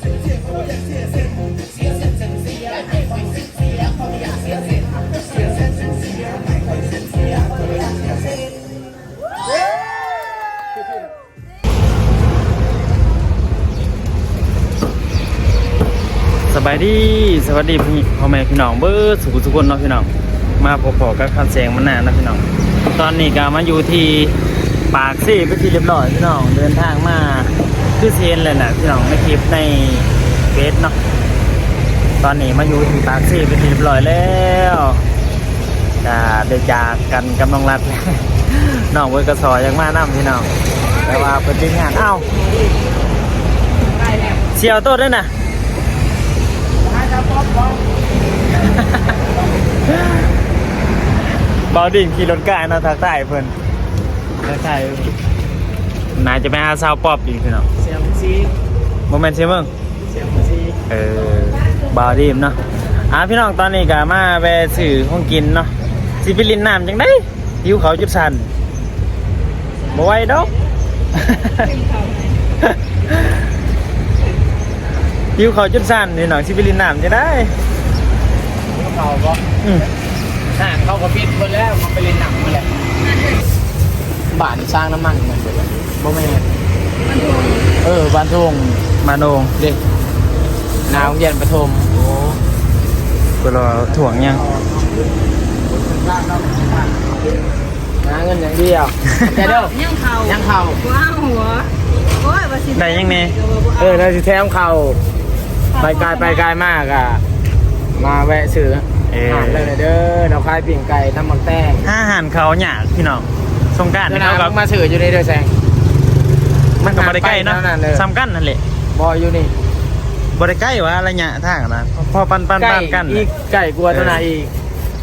สบายดีสวัสดีพี่พ่อแม่พี่น้องเบิร์ดสุขสุขคนเนาะพี่น้องมาพบๆกับคำเสียงมันนานนะพี่น้อง ตอนนี้ก็มาอยู่ที่ปากซี่ไปที่เรียบร้อยพี่น้องเดินทางมา คือเซนเลยนะพี่น้องในคลิปในเฟซเนาะตอนนี้มาอยู่ที่ปากซี่ไปนที่เรียบร้อยแล้วจะได้จากกันกำลังรัดน้องเวิร์กระสอยังมานํพี่น้องแต่ว่าเป็นทีมงานเอ้าเสียวโต้ด้วยนะเบาดิ่งขี่รถกายนะทางใต้เพิ่อนทางใต้ นายจะไปหาสาวป๊อบอีกพี่น้องเสียงซีโมเมนต์ใช่มั้งเสียงซีเออบาวดีมเนาะอ่าพี่น้องตอนนี้ก็มาแวะซื้อของกินเนาะสิไปลินน้ำจังได้หิวเขาวจุดสันบ่ไหวดอกหิวเขาวจุดสันพี่น้องสิไปลินน้ำจะได้เขาก็อืมห่างเขาก็ปิดหมดแล้วมันไปเล่นหนังมาแล้วบ้านสร้างน้ำมันเหมือนเดิม บ่แม่นเออบ้านทงมาโนงเด็กนาโรงเรียนประถมก็รอถ่วงยังหาเงินอย่างเดียวแต่เด้อยังเขายังเข่าว้าวหัวโอ้ยว่าสิได้ยังไงเออแล้วสิแถมเข่าไปไกลไปไกลมากอะ มาแวะซื้อเออหาเลยเด้อเราคายปิ่งไก่ทำหมักแตงอาหารเขาหยาพี่น้องสงกรารเดี๋ยวเขานะกัมึงมาซื้ออยู่ในเด้อแซง มันก็บ่ได้ใกล้เนาะนั่นเลย ซ้ำกันนั่นแหละบอยอยู่นี่บ่ได้ใกล้ว่าระยะทางนะพอปันปันไก่ปันกันอีกไก่กลัวเท่าไหร่อีก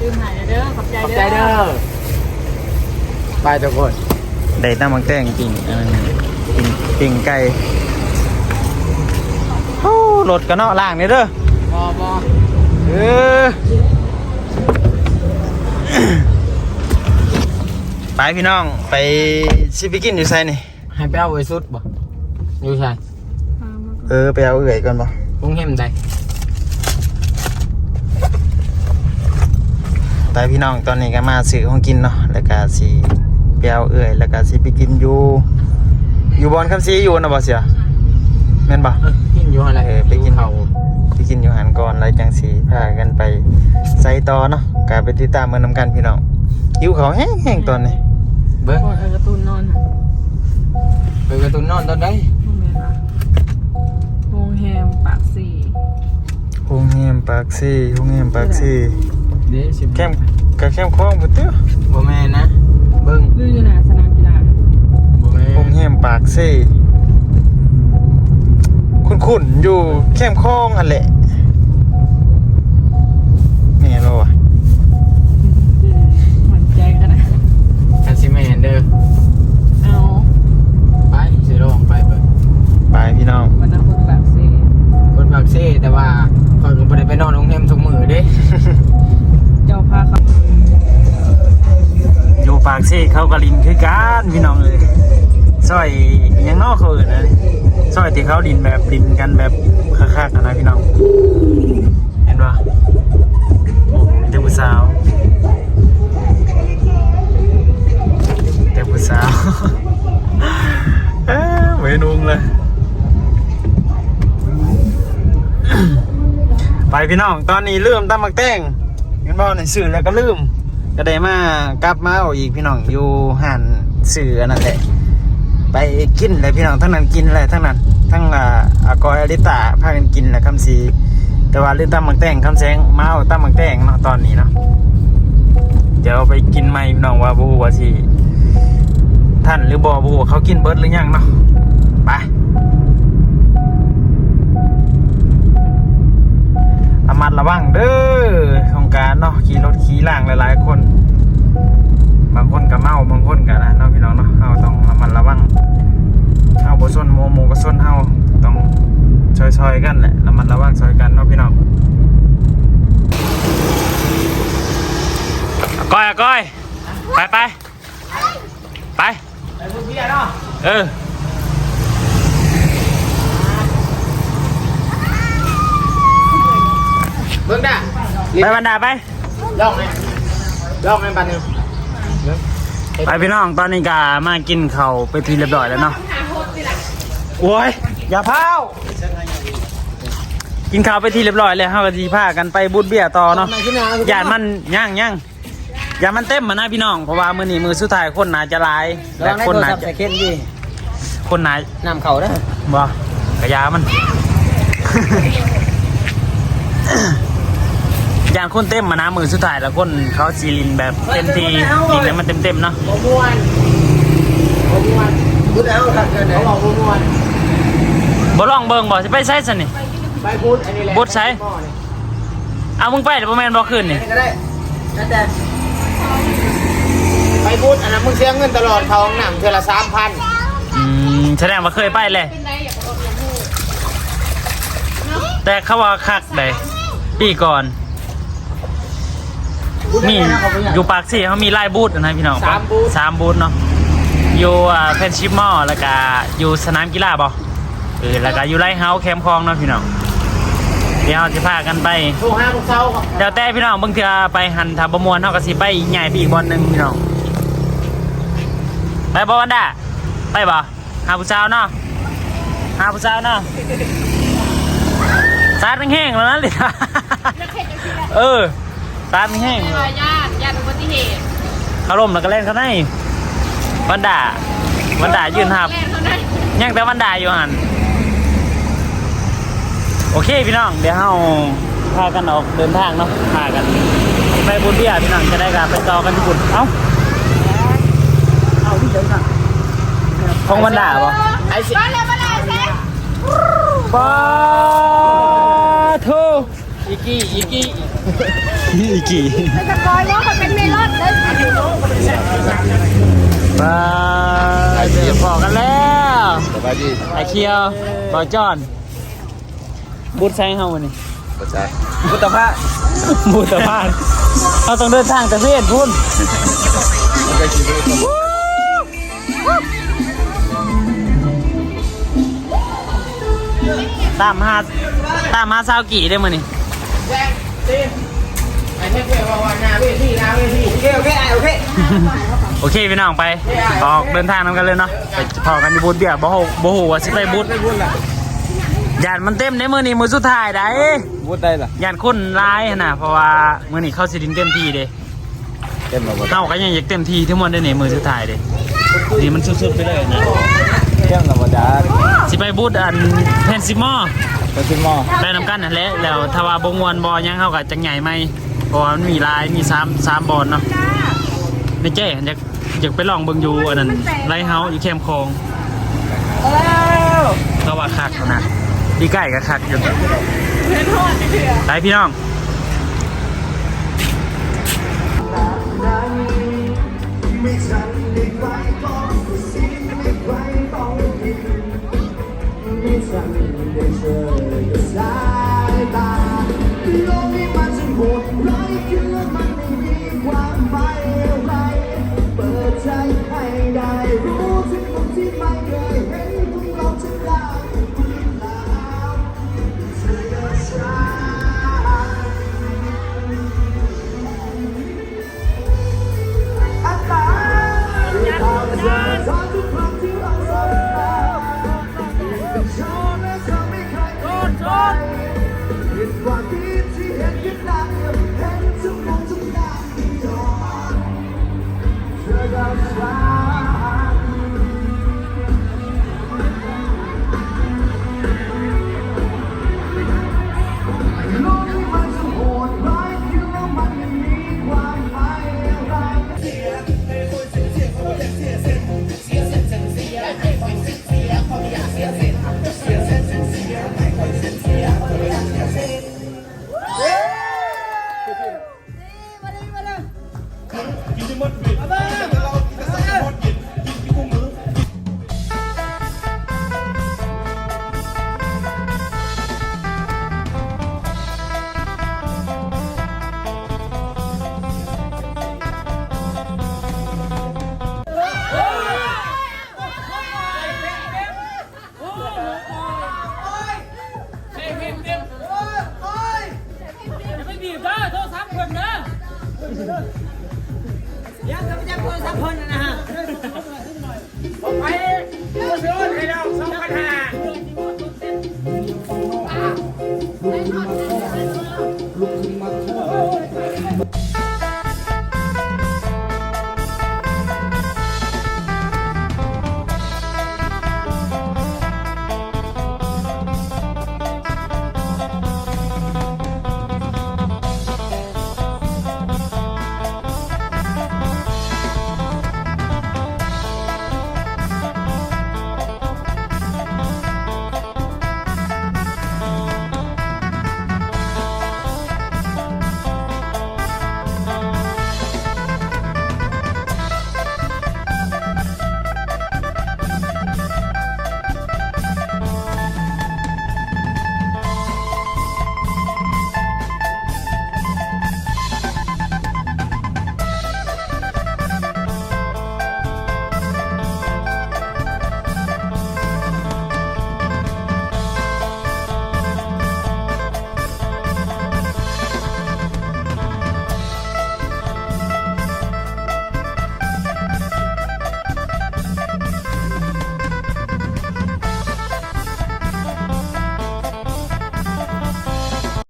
ลืมหายเด้อขอบใจขอบเด้อใจเด้อไปทุกคน ได้ตั้งมังแต้งจริงอันนั้นปิ่งปิ่งไก่โอ้รถก็เนาะล่างนี่เด้อ บอบอเออ ไปพี่น้องไปซิไปกินอยู่ไสนี่ ให้ไปเอาไว้สุดบ่อยู่ใช่เออไปเอาเอื่อยก่อนบ่กรุงเทพใดไปพี่น้องตอนนี้ก็มาซื้อของกินเนาะแล้วก็สิไปเอาเอื่อยแล้วก็สิไปกินอยู่ อยู่บอนคำซีอยู่นะบ่เสียแม่นบ่ เอ้ยกินอยู่อะไรเออไปกิน เขาไปกินอยู่หันก่อนแล้วจังสีพากันไปใส่ต่อเนาะกาไปติดตามเมืองนำกันพี่น้องหิวเขาวแห้งๆตอนนี้เบิ้งโอ้ยเออการ์ตูนนอนค่ะ ไปกระตุ้นนอนตอนใดบ่แม่นว่ะวงแฮมปากสี่โรงแรมปากซี่โรงแรมปากซี่เด้สิบแคมกับแคมคลองบ่เตื้อบ่แม่นนะเบิ้งดูอยู่หน้าสนามกีฬาบ่แม่โรงนแรมปากซี่ คุ้นๆอยู่แคมคลองอันแหละ พี่น้องวันนั้นคนปากสี่คนปากเซ่แต่ว่าคอยก็บ่ได้ไปนอนโรงแรมทุกมื้อเด้ เจ้าพาเขาอยู่ปากซี่เขากะลินคือกันพี่น้องเลยซอยอิหยังนอกเขาอื่นนะซอยที่เขาดินแบบดินกันแบบคักๆอะนะพี่น้อง เห็นปะโอ้มีแต่ผู้สาวแต่ผู้สาว เอ้อเหมือนนุงเลย ไปพี่น้องตอนนี้ลืมตำมักแตงเห็นบ่ในสื่อแล้วก็ลืม ก็ได้มากลับมาเอาอีกพี่น้องอยู่ห่านสื่อนั่นแหละไปกินเลยพี่น้องทั้งนั้นกินเลยทั้งนั้นทั้งอ่าอากอยอลิตาพากันกินแหละคำสีแต่ว่าเรื่องตำมักแตงคำแสงมาเอาตำมักแตงเนาะตอนนี้เนาะเดี๋ยวไปกินใหม่พี่น้องว่าบูว่าสิท่านหรือบ่บูเขากินเบิร์ดหรือยังเนาะไป มัดระวังเด้อสงกรารเนาะขี่รถขี่ล่างหลายๆคน บางคนก็เมาบางคนก็นะเนาะพี่น้องเนาะเราต้องระมัดระวังเอาบ่ส้นโมโมก็ส้นเฮาต้องซอยๆกันแหละระมัดระวังซอยกันเนาะพี่น้องเอาก้อยเอาก้อยไปไปไปไปพวกเบี้ยเนาะเออ ไปบรรดาไปลองไหมลองไหมบันหนึ่งไปพี่น้องตอนนี้ก็มากินข้าวไปทีเรียบร้อยแล้วเนาะโอ้ยอย่าพาวกินข้าวไปทีเรียบร้อยแล้วเฮาก็สิพากันไปบูดเบียร์ต่อเนาะมาขึ้นมาย่านมันย่างย่างอย่ามันเต็มมานะพี่น้องเพราะว่ามื้อนี้มือสุดท้ายคนน่าจะหลายแล้และวคนน่าจะใส่เข็นดิคนน่าน้ำเข่าได้บ่กระยามัน อย่างคนเต็มมานะมือสุดท้ายแล้วคนเขาซีลินแบบเต็มทีลินแล้วมันเต็มเต็มๆเนาะโมมวนโมมวนพูดแล้วครับเขาบอกโมมวนบ่ลองเบิ่งบ่สิไปใช้ซั่นนี่ไปพูดอันนี้แหละพูดใช้เอามึงไปเดี๋ยวบ่แม่นบ่คืนนี่ก็ได้นั่นแต่ไปพูดอันนั้นมึงเสียเงินตลอดเขาห้องน้ำเทือละสามพันอืมแสดงว่าเคยไปเลยแต่เขาว่าคักได้ปีก่อน มีอยู่ปากซี่เขามีไล่บูธนะพี่น้องสามบูธเนาะอยู่เพนชิปมอลแล้วก็อยู่สนามกีฬาบ่เออแล้วก็อยู่ไลท์เฮาส์แคมป์คลองเนาะพี่น้องเดี๋ยวเราจะพากันไปโทรห้าพวกเช้าครับเดี๋ยวแต่พี่น้องบางเทื่อไปหันทาประมวลเฮาก็สิไปใหญ่ไปอีกบอลหนึงพี่น้องไปบ่วันดาไปบ่หาผู้สาวเนาะหาผู้สาวเนาะซาดแห้งๆแล้วนะเลยเออ ซาดแห้งๆญาติญาติอุบัติเหตุเขาล่มแล้วก็เล่นเขาในวันด่าวันด่ายืนหับแล่นเขาได้ยังแต่วันด่าอยู่หันโอเคพี่น้อง เดี๋ยวเราพากันออกเดินทางเนาะพากันไปบุญเบียร์พี่น้องจะได้กันไปต่อกันที่บุญเอ้าเอาที่เดินกันของวันด่าปะไอ้สิ มาเลยมาเลยเซ็ ปาทู อีกี้อีกี้อีกี่จะคอยว่าเขาเป็นเมลอนเลยปาเจอพอกันแล้วสบายดีไอเคียวบอจอนบูธไซเฮาวันนี้ประจักษ์พุทธภาพบูธตะพานเราต้องเดินทางแต่เพื่อนพุ่นมันก็ชีวิตตามหาตามหาซาวกี่ได้มื้อนี่ แจ้งตีไอ้เทพเพื่อนว่าหน้าเวทีหน้าเวทีโอเคโอเคโอเคโอเคพี่น้องไปออกเดินทางนํกันเลยเนาะไปพอกันที่บูธเบียร์บ่ฮู้บ่ฮู้ว่าสิไปบูธพูดละยานมันเต็มในมื้อนี้มื้อสุดท้ายได้พูดได้ล่ะยานคนหลายหั่นน่ะเพราะว่ามื้อนี้เข้าสิดินเต็มที่เด้เต็มแล้วบ่เฮาก็ยังอยากเต็มที่ทั้งหมดได้นี่มื้อสุดท้ายเด้นี่มันสุดๆไปเลยนะเต็มแล้วบ่จ้าสิไปบูธอันเพนซิมอ เป็นซิมอได้นำกันนั่นแหละแล้วถ้าว่าบ่ม่วนบ่หยังเฮาก็จังใหญ่ไหมเพราะว่ามันมีหลายมี3 3บอลเนาะในแจ้อยากอยากไปลองเบิ่งอยู่อันนั้นไลท์เฮาส์อยู่แคมป์คลองก็ว่าคักแล้วนะพี่ใกล้ก็คักอยู่ไปพี่น้องโลกนี้มัน จะ ยังกับจะคนสักคนนะฮะผมไป